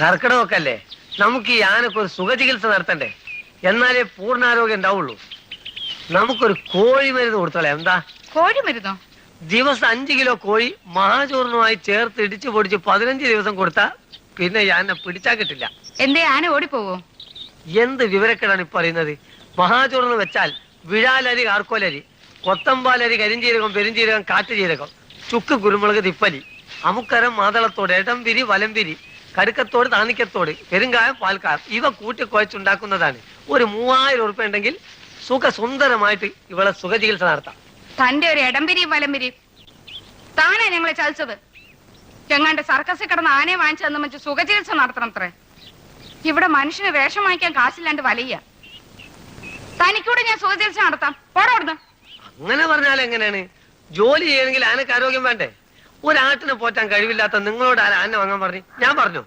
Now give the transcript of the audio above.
കർക്കിടകമൊക്കെ അല്ലേ? നമുക്ക് ഈ ആനക്ക് ഒരു സുഖചികിത്സ നടത്തണ്ടേ? എന്നാലേ പൂർണാരോഗ്യം ഉണ്ടാവുള്ളൂ. നമുക്കൊരു കോഴി മരുന്ന് കൊടുത്തോളെ. എന്താ? കോഴി മരുന്നോ ദിവസം അഞ്ചു കിലോ കോഴി മഹാചൂർണമായി ചേർത്ത് ഇടിച്ചു പൊടിച്ച് പതിനഞ്ച് ദിവസം കൊടുത്താ പിന്നെ ആന പിടിച്ചാ കിട്ടില്ല. എന്തേ ആന ഓടിപ്പോവോ? എന്ത് വിവരക്കേടാണ് ഇപ്പൊ പറയുന്നത്? മഹാചൂർണം വെച്ചാൽ വിഴാലരി കാർക്കോലരി കൊത്തമ്പാലരി കരിഞ്ചീരകം പെരുംജീരകം കാട്ടുജീരകം ചുക്ക് കുരുമുളക് തിപ്പലി അമുക്കരം മാതളത്തോട് ഇടംപിരി വലംപിരി കടുക്കത്തോട് താണിക്കത്തോട് പെരുങ്കായം പാൽക്കാർ ഇവ കൂട്ടി കുഴച്ചുണ്ടാക്കുന്നതാണ്. ഒരു മൂവായിരം ഉറുപ്പ ഉണ്ടെങ്കിൽ സുഖസുന്ദരമായിട്ട് ഇവളെ സുഖചികിത്സ നടത്താം. തന്റെ ഒരു ഇടംപിരിയും വലംപിരിയും താനാ ഞങ്ങളെ ചതിച്ചത്. ഞങ്ങളുടെ സർക്കസിൽ കിടന്ന് ആനയെ വാങ്ങിച്ചു തന്നു വെച്ച് സുഖചികിത്സ നടത്തണം അത്രേ ഇവിടെ മനുഷ്യന് വേഷം വാങ്ങിക്കാൻ കാശില്ലാണ്ട് വലയ്യ. തനിക്കൂടെ ഞാൻ സുഖചികിത്സ നടത്താം. പോടോടുന്ന് അങ്ങനെ പറഞ്ഞാൽ എങ്ങനെയാണ്? ജോലി ചെയ്യണമെങ്കിൽ ആനക്ക് ആരോഗ്യം വേണ്ടേ? ഒരാട്ടിനെ പോറ്റാൻ കഴിവില്ലാത്ത നിങ്ങളോട് ആരാ ആന വാങ്ങാൻ പറഞ്ഞു? ഞാൻ പറഞ്ഞു.